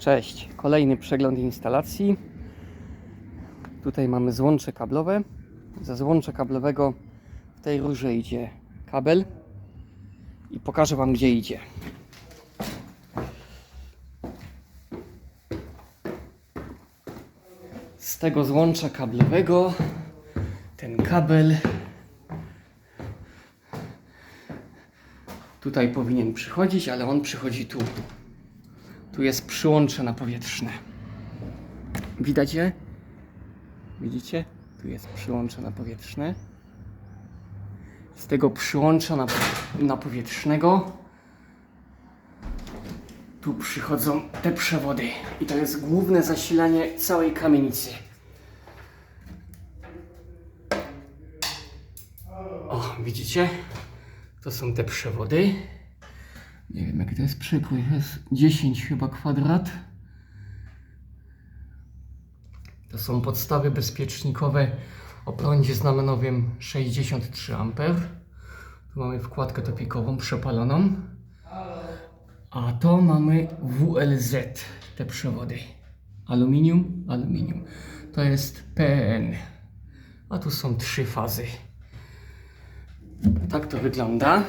Cześć, kolejny przegląd instalacji. Tutaj mamy złącze kablowe. Ze złącza kablowego w tej rurze idzie kabel i pokażę Wam gdzie idzie. Z tego złącza kablowego ten kabel tutaj powinien przychodzić, ale on przychodzi tu. Tu jest przyłącze na powietrzne. Widać je? Widzicie? Tu jest przyłącze na powietrzne. Z tego przyłącza na, na powietrznego tu przychodzą te przewody. I to jest główne zasilanie całej kamienicy. O, widzicie? To są te przewody. Nie wiem jaki to jest przekrój, to jest 10 chyba kwadrat. To są podstawy bezpiecznikowe o prądzie znamionowym 63 A. Tu mamy wkładkę topikową przepaloną. A to mamy WLZ, te przewody. Aluminium, aluminium. To jest PN. A tu są trzy fazy. Tak to wygląda.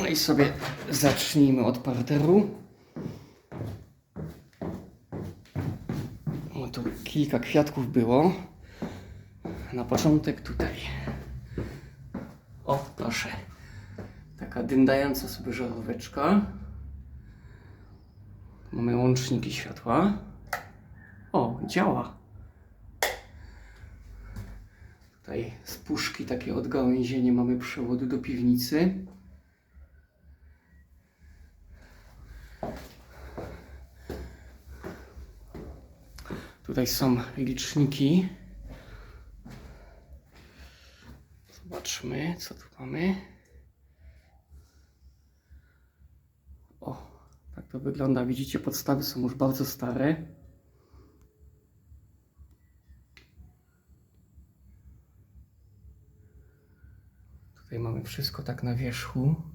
No i sobie zacznijmy od parteru. O, tu kilka kwiatków było. Na początek tutaj. O, proszę. Taka dyndająca sobie żaróweczka. Mamy łączniki światła. O, działa. Tutaj z puszki takie odgałęzienie mamy przewodu do piwnicy. Tutaj są liczniki. Zobaczmy, co tu mamy. O, tak to wygląda. Widzicie, podstawy są już bardzo stare. Tutaj mamy wszystko tak na wierzchu.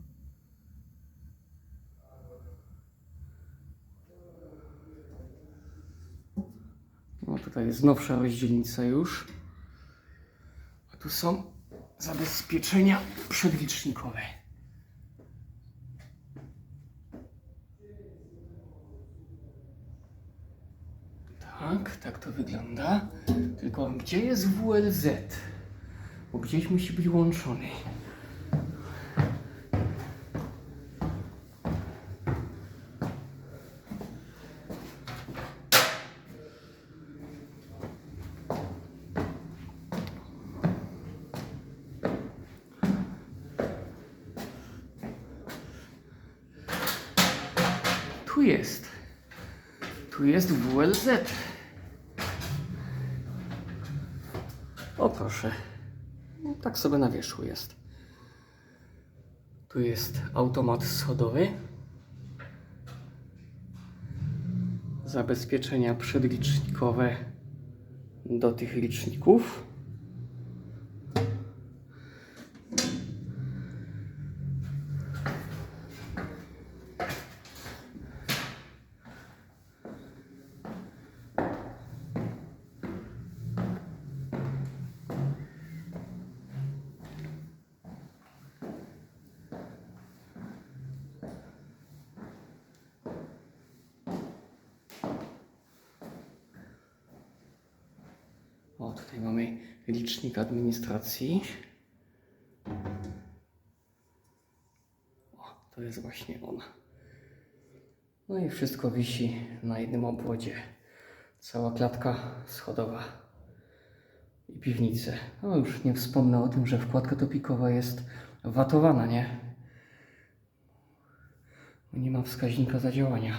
Tutaj jest nowsza rozdzielnica już. A tu są zabezpieczenia przedlicznikowe. Tak, tak to wygląda. Tylko gdzie jest WLZ? Bo gdzieś musi być łączony. Tu jest. Tu jest WLZ. O proszę. No, tak sobie na wierzchu jest. Tu jest automat schodowy. Zabezpieczenia przedlicznikowe do tych liczników. O, tutaj mamy licznik administracji. O, to jest właśnie on. No i wszystko wisi na jednym obwodzie. Cała klatka schodowa i piwnice. No już nie wspomnę o tym, że wkładka topikowa jest watowana, nie? Nie ma wskaźnika zadziałania.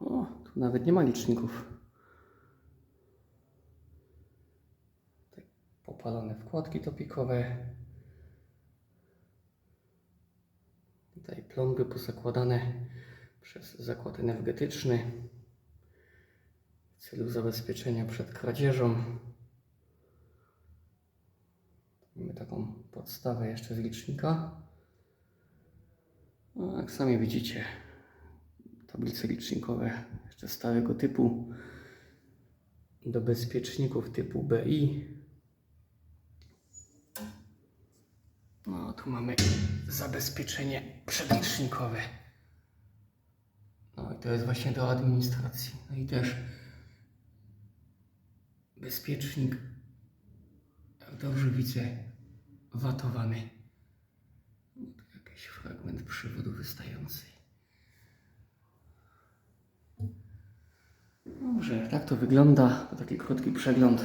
O, tu nawet nie ma liczników. Popalone wkładki topikowe. Tutaj plomby pozakładane przez zakład energetyczny w celu zabezpieczenia przed kradzieżą. Mamy taką podstawę jeszcze z licznika. No, jak sami widzicie, tablice licznikowe jeszcze starego typu do bezpieczników typu BI. No, tu mamy zabezpieczenie przedlicznikowe. No i to jest właśnie do administracji. No i też bezpiecznik, jak dobrze widzę, watowany. No, jakiś fragment przewodu wystający. Dobrze, tak to wygląda. To taki krótki przegląd.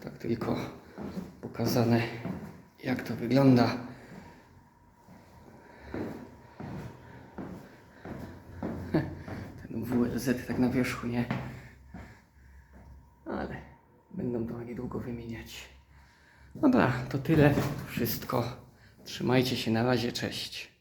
Tak tylko pokazane, jak to wygląda. Ten WLZ tak na wierzchu, nie? Ale będą to niedługo wymieniać. Dobra, to tyle. Wszystko. Trzymajcie się na razie, cześć.